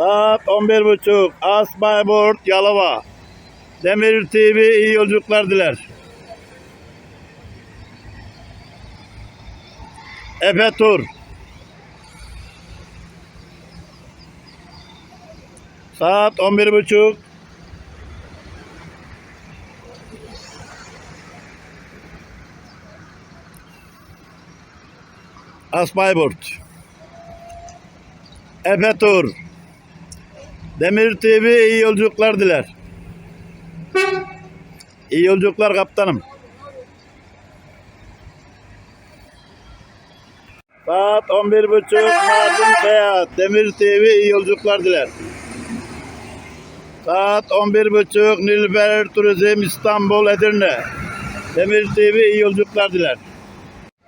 Saat 11.30. As Bayburt Yalova. Demir TV iyi yolculuklar diler. Efe Tur. Saat 11.30. As Bayburt. Efe Tur. Demir TV iyi yolculuklar diler. İyi yolculuklar kaptanım. Saat 11.30 Mardin Seyahat. Demir TV iyi yolculuklar diler. Saat 11.30 Nilüfer Turizm İstanbul Edirne. Demir TV iyi yolculuklar diler.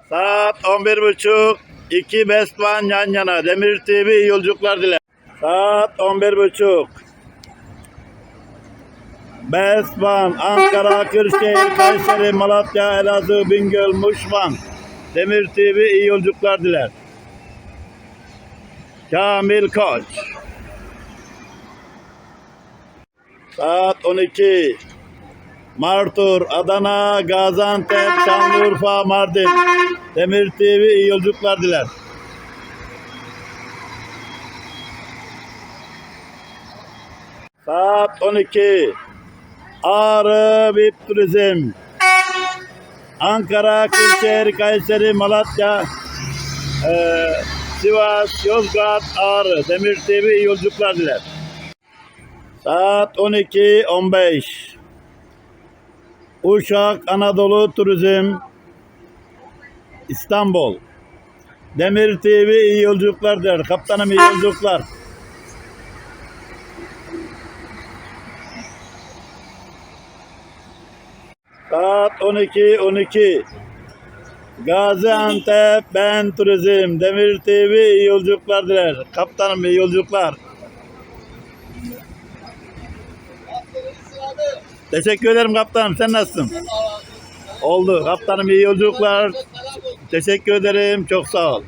Saat 11.30 iki Bestvan yan yana. Demir TV iyi yolculuklar diler. Saat 11.30 Bestvan, Ankara, Kırşehir, Kayseri, Malatya, Elazığ, Bingöl, Muşvan. Demir TV iyi yolculuklar diler. Kamil Koç. Saat 12. Martur, Adana, Gaziantep, Şanlıurfa, Mardin. Demir TV iyi yolculuklar diler. Saat 12. Ağrı VIP Turizm. Ankara, Kırşehir, Kayseri, Malatya, eee, Sivas, Yozgat, Ağrı. Demir TV yolculuklar diler. Saat 12.15. Uşak Anadolu Turizm İstanbul. Demir TV iyi yolculuklar der. Kaptanım iyi yolculuklar. Saat 12 12. Gaziantep Ben Turizm Demir TV iyi yolculuklar diler. Kaptanım iyi yolculuklar. Teşekkür ederim kaptanım. Sen nasılsın? Oldu. Kaptanım iyi yolculuklar. Teşekkür ederim. Çok sağ ol.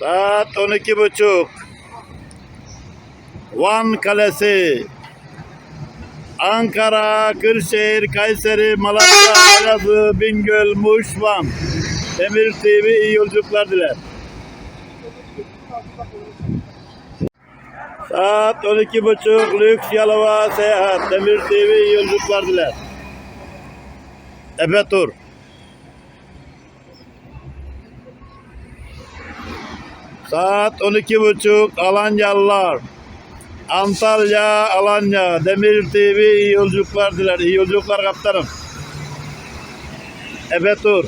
Saat 12 buçuk. Van Kalesi. Ankara, Kırşehir, Kayseri, Malatya, Elazığ, Bingöl, Muş, Van. Demir TV iyi yolculuklar diler. Saat 12 buçuk. Lüks Yalova Seyahat. Demir TV iyi yolculuklar diler. Efe Tur. Saat 12 buçuk. Alanyalılar. Antalya, Alanya. Demir TV iyi yolculuklar diler. İyi yolculuklar kaptanım. Efe Tur.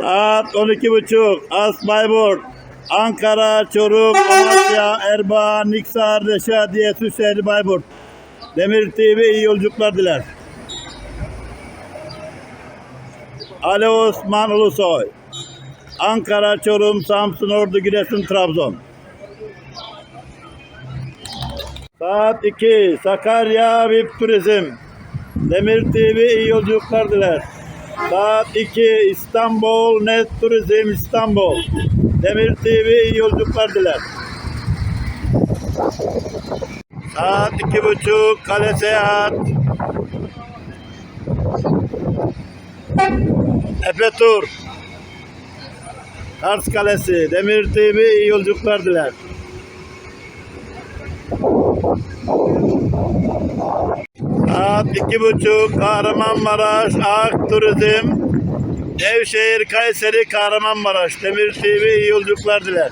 Saat 12 buçuk. As Bayburt. Ankara, Çorum, Amasya, Erbaa, Niksar, Reşadiye, Süseyli, Bayburt. Demir TV iyi yolculuklar diler. Ali Osman Ulusoy. Ankara, Çorum, Samsun, Ordu, Giresun, Trabzon. Saat 2. Sakarya VIP Turizm. Demir TV iyi yolculuklar diler. Saat 2. İstanbul Net Turizm İstanbul. Demir TV iyi yolculuklar diler. Saat iki buçuk Kale Seyahat. Efe Tur. Kars Kalesi. Demir TV iyi yolculuklar diler. Saat iki buçuk Kahramanmaraş Ak Turizm Nevşehir Kayseri Kahramanmaraş Demir TV iyi yolculuklar diler.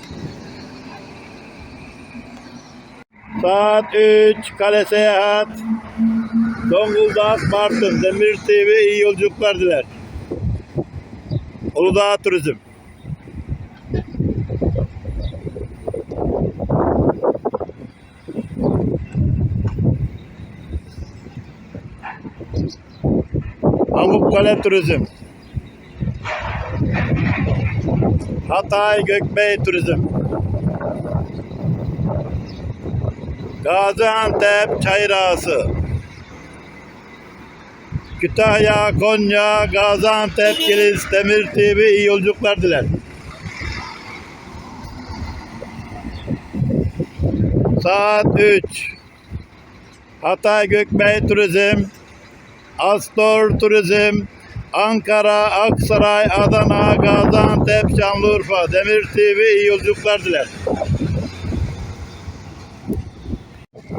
Saat 3 Kale Seyahat Zonguldak Bartın Demir TV iyi yolculuklar diler. Uludağ Turizm Pamukkale Turizm Hatay Gökbey Turizm Gaziantep Çayır. Kütahya, Konya, Gaziantep, Kilis, Demir TV iyi yolculuklar diler. Saat 3. Hatay Gökbey Turizm, Astor Turizm, Ankara, Aksaray, Adana, Gaziantep, Şanlıurfa, Demir TV iyi yolculuklar diler.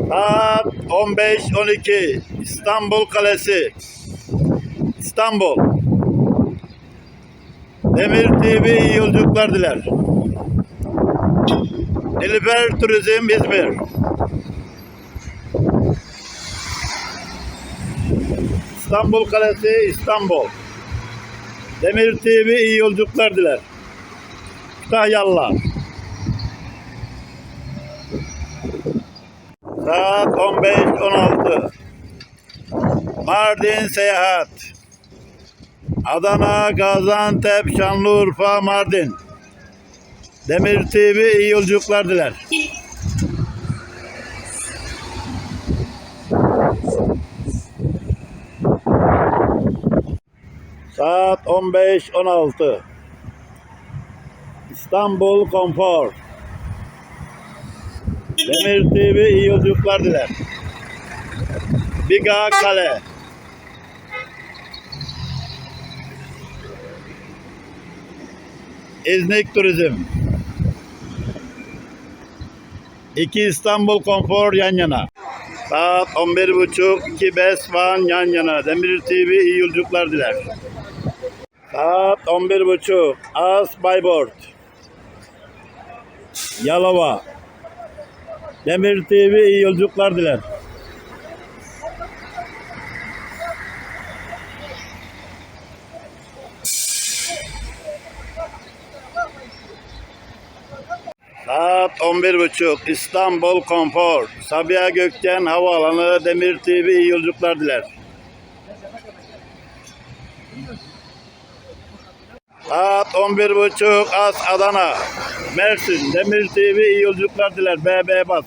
Saat 15-12 İstanbul Kalesi İstanbul Demir TV iyi yolculuklar diler. Nilüfer Turizm İzmir İstanbul Kalesi İstanbul. Demir TV iyi yolculuklar diler. Kütahyalılar Saat 15-16 Mardin Seyahat. Adana, Gaziantep, Şanlıurfa, Mardin. Demir TV iyi yolculuklar diler. Saat 15-16 İstanbul Konfor Demir TV iyi yolculuklar diler. Biga Kale İznik Turizm İki İstanbul Konfor yan yana. Saat 11.30 iki Best Van yan yana. Demir TV iyi yolculuklar diler. Saat 11.30 As Bayburt. Yalova. Demir TV iyi yolculuklar diler. Saat 11.30 İstanbul Konfor Sabiha Gökçen Havaalanı Demir TV iyi yolculuklar diler. Saat 11.30 As Adana Mersin Demir TV iyi yolculuklar diler. BB Bas.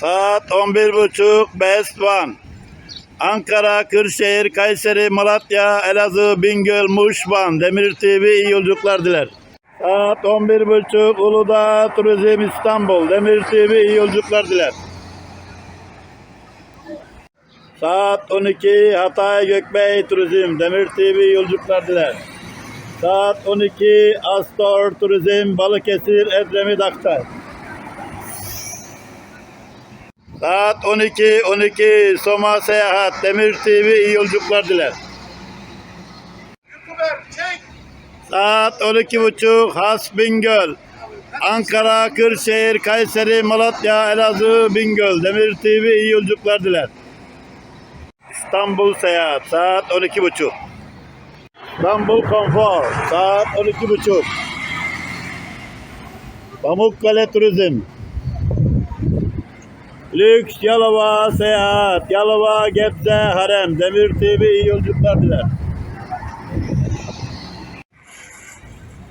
Saat 11.30 Best One Ankara, Kırşehir, Kayseri, Malatya, Elazığ, Bingöl, Muş, Van Demir TV iyi yolculuklar diler. Saat 11.30 Uludağ Turizm İstanbul Demir TV iyi yolculuklar diler. Saat 12 Hatay Gökbey Turizm Demir TV yolculuklar diler. Saat 12 Astor Turizm Balıkesir Edremit Aktar. Saat 12 12 Soma Seyahat Demir TV iyi yolculuklar diler. Saat 12.30 Has Bingöl. Ankara, Kırşehir, Kayseri, Malatya, Elazığ, Bingöl. Demir TV iyi yolculuklar diler. İstanbul Seyahat saat 12.30. İstanbul Konfor saat 12.30. Pamukkale Turizm. Lüks Yalova Seyahat. Yalova Gebze Harem. Demir TV iyi yolculuklar diler.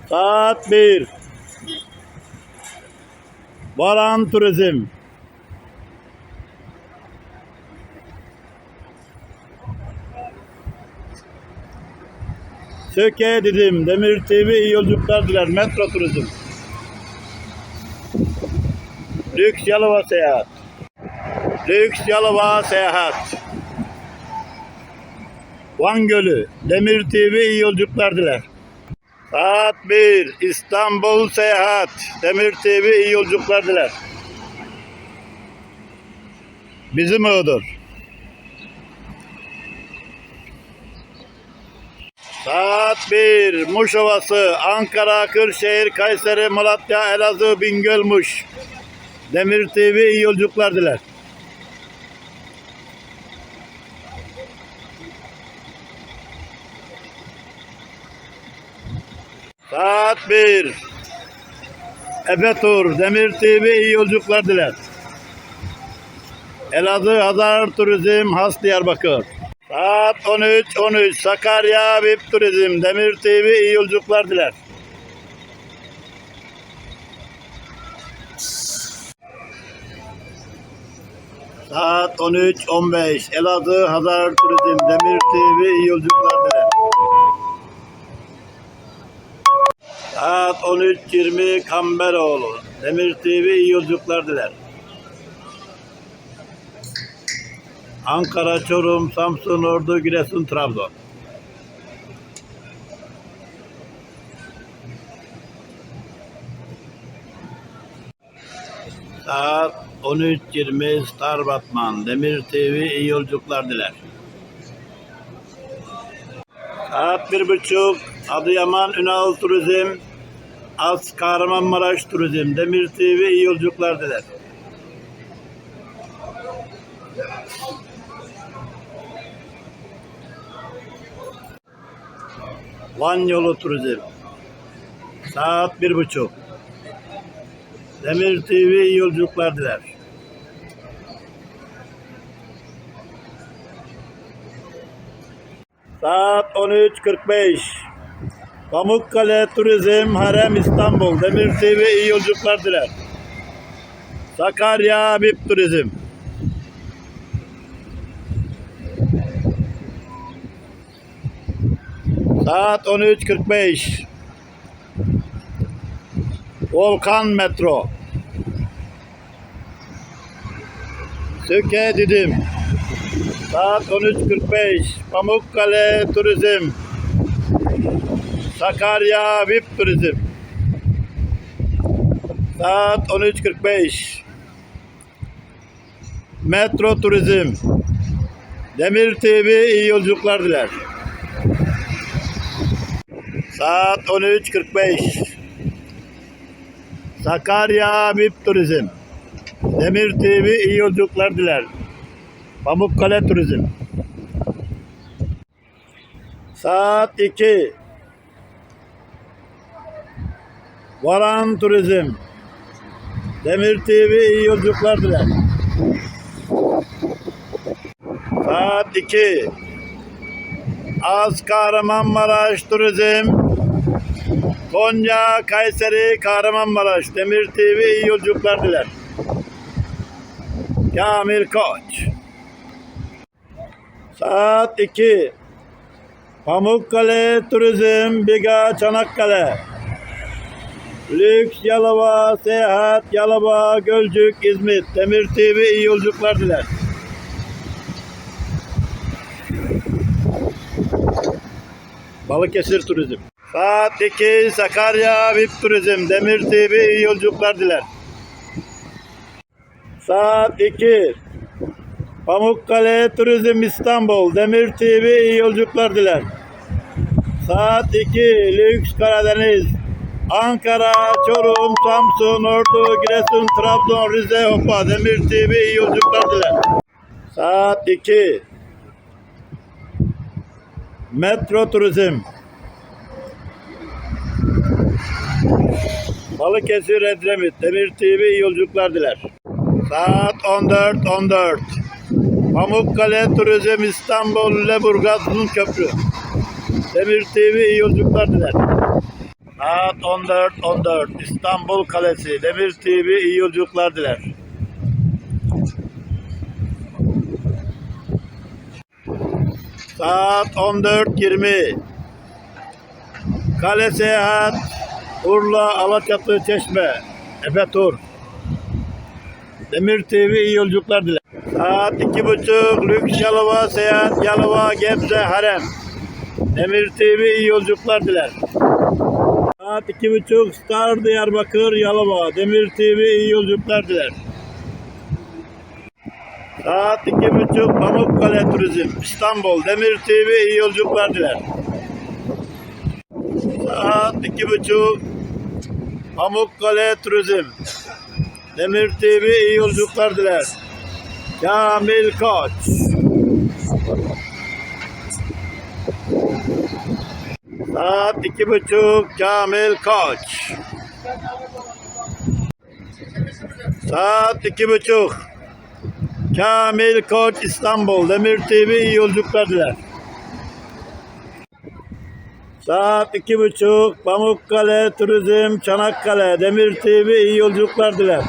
Saat 1. Varan Turizm. Söke dedim. Demir TV iyi yolculuklar diler. Metro Turizm. Lüks Yalova Seyahat. Lüks Yalova Seyahat. Van Gölü. Demir TV iyi yolculuklar diler. Saat 1 İstanbul Seyahat Demir TV iyi yolculuklar diler. Bizim Iğdır. Saat 1 Muş Ovası Ankara, Kırşehir, Kayseri, Malatya, Elazığ, Bingöl, Muş. Demir TV iyi yolculuklar diler. Saat 1. Efe Tur, Demir TV iyi yolculuklar diler. Elazığ Hazar Turizm, Has Diyarbakır. Saat 13, 13. Sakarya VIP Turizm, Demir TV iyi yolculuklar diler. Saat 13.15 Elazığ Hazar Turizm Demir TV iyi yolculuklar diler. Saat 13.20 Kamberoğlu Demir TV iyi yolculuklar diler. Ankara, Çorum, Samsun, Ordu, Giresun, Trabzon. Saat 13.20 Star Batman Demir TV iyi yolculuklar diler. Saat bir buçuk Adıyaman Ünal Turizm Az Kahramanmaraş Turizm Demir TV iyi yolculuklar diler. Van Yolu Turizm. Saat bir buçuk. Demir TV iyi yolculuklar diler. Saat 13.45 Pamukkale Turizm Harem İstanbul. Demir TV iyi yolculuklar diler. Sakarya Habib Turizm Saat 13.45 Volkan Metro. Söke Didim. Saat 13.45 Pamukkale Turizm. Sakarya VIP Turizm. Saat 13.45 Metro Turizm. Demir TV iyi yolculuklar diler. Saat 13.45 Sakarya VIP Turizm. Demir TV iyi yolculuklar diler. Pamukkale Turizm. Saat 2 Varan Turizm. Demir TV iyi yolculuklar diler. Saat 2 Az Kahramanmaraş Turizm Konya, Kayseri, Kahramanmaraş Demir TV iyi yolculuklar diler. Kamil Koç. Saat 2 Pamukkale Turizm Biga Çanakkale. Lüks Yalova Seyahat Yalova Gölcük İzmit. Demir TV iyi yolculuklar diler. Balıkesir Turizm Saat 2 Sakarya VIP Turizm Demir TV yolculuklar diler. Saat 2 Pamukkale Turizm İstanbul Demir TV yolculuklar diler. Saat 2 Lüks Karadeniz Ankara, Çorum, Samsun, Ordu, Giresun, Trabzon, Rize, Hopa Demir TV yolculuklar diler. Saat 2 Metro Turizm Balıkesir Edremit Demir TV iyi yolculuklar diler. Saat 14.14 Pamukkale Turizm İstanbul Lüleburgaz Uzun Köprü Demir TV iyi yolculuklar diler. Saat 14.14 İstanbul Kalesi Demir TV iyi yolculuklar diler. Saat 14.20 Kale Seyahat Urla, Alaçatı, Çeşme Efe Tur Demir TV iyi yolculuklar diler. Saat iki buçuk Lüks Yalova Seyahat Yalova Gebze Harem Demir TV iyi yolculuklar diler. Saat iki buçuk Star Diyarbakır Yalova Demir TV iyi yolculuklar diler. Saat iki buçuk Pamukkale Turizm İstanbul Demir TV iyi yolculuklar diler. Saat iki buçuk. Pamukkale Turizm. Demir TV iyi yolculuklar diler. Kamil Koç. Saat iki buçuk Kamil Koç. Saat iki buçuk Kamil Koç İstanbul. Demir TV iyi yolculuklar diler. Saat iki buçuk Pamukkale Turizm Çanakkale Demir TV iyi yolculuklar diler.